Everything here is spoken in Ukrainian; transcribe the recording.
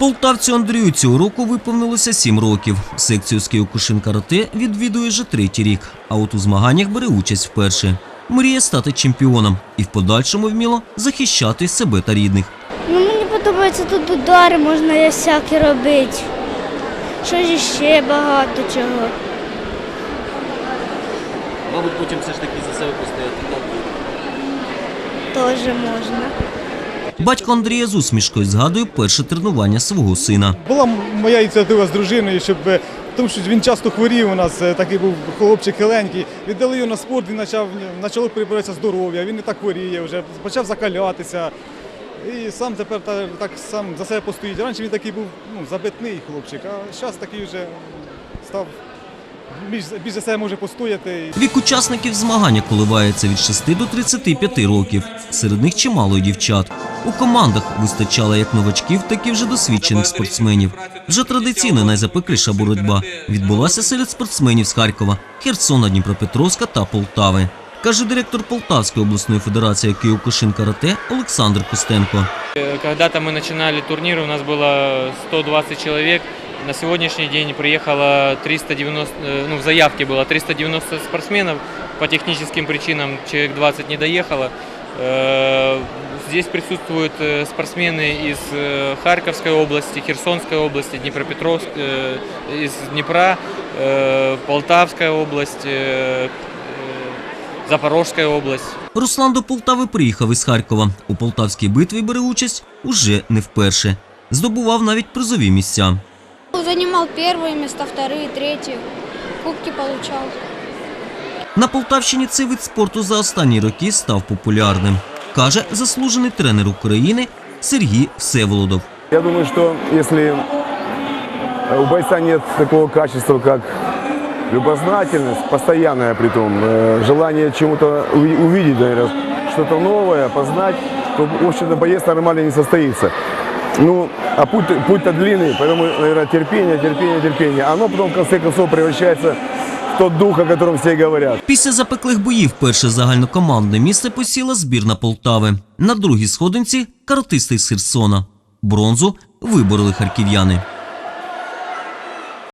Полтавцю Андрію цього року виповнилося 7 років. Секцію з Киокушин карате відвідує вже третій рік, а от у змаганнях бере участь вперше. Мріє стати чемпіоном і в подальшому вміло захищати себе та рідних. Ну, мені подобається тут удари, можна я всякі робити. Щось ще багато чого. Мабуть, потім все ж таки за себе постояти. Так? Теж можна. Батько Андрія з усмішкою згадує перше тренування свого сина. Була моя ініціатива з дружиною, щоб е, тому що він часто хворів. У нас е, такий був хлопчик хиленький. Віддали його на спорт, він почав почало прибиратися здоров'я. Він не так хворіє, вже почав закалятися. І сам тепер так сам за себе постоїть. Раніше він такий був ну, забитний хлопчик, а зараз такий вже став більш, більш за себе може постояти. Вік учасників змагання коливається від 6 до 35 років. Серед них чимало й дівчат. У командах вистачало як новачків, так і вже досвідчених спортсменів. Вже традиційна найзапекліша боротьба відбулася серед спортсменів з Харкова, Херсона, Дніпропетровська та Полтави. Каже директор Полтавської обласної федерації Киокушин карате Олександр Костенко. Э, Когда-то мы начинали турнир, у нас было 120 человек. На сегодняшний день приехало 390, э, ну в заявке было 390 спортсменов. По техническим причинам человек 20 не доехало. Э, Здесь присутствуют э, спортсмены из э, Харьковской области, Херсонской области, Днепропетровск, э, из Днепра, э, Полтавская область, э, э, Запорожская область. Руслан до Полтави приїхав із Харкова. У полтавській битві бере участь уже не вперше. Здобував навіть призові місця. Занимал первые места, вторые, третьи. Кубки получал. На Полтавщині цей вид спорту за останні роки став популярним, каже заслужений тренер України Сергій Всеволодов. Я думаю, что если у бойца нет такого качества, как любознательность, постоянная при том, э, желание чему-то уви- увидеть, наверное, что-то новое, познать, то, в общем-то, боец нормально не состоится. Ну, а путь- путь-то длинный, поэтому, наверное, терпение, терпение, терпение. Оно потом, в конце концов, превращается в тот дух, о котором все говорят. Після запеклих боїв перше загальнокомандне місце посіла збірна Полтави. На другій сходинці каратисти з Херсона. Бронзу вибороли харків'яни.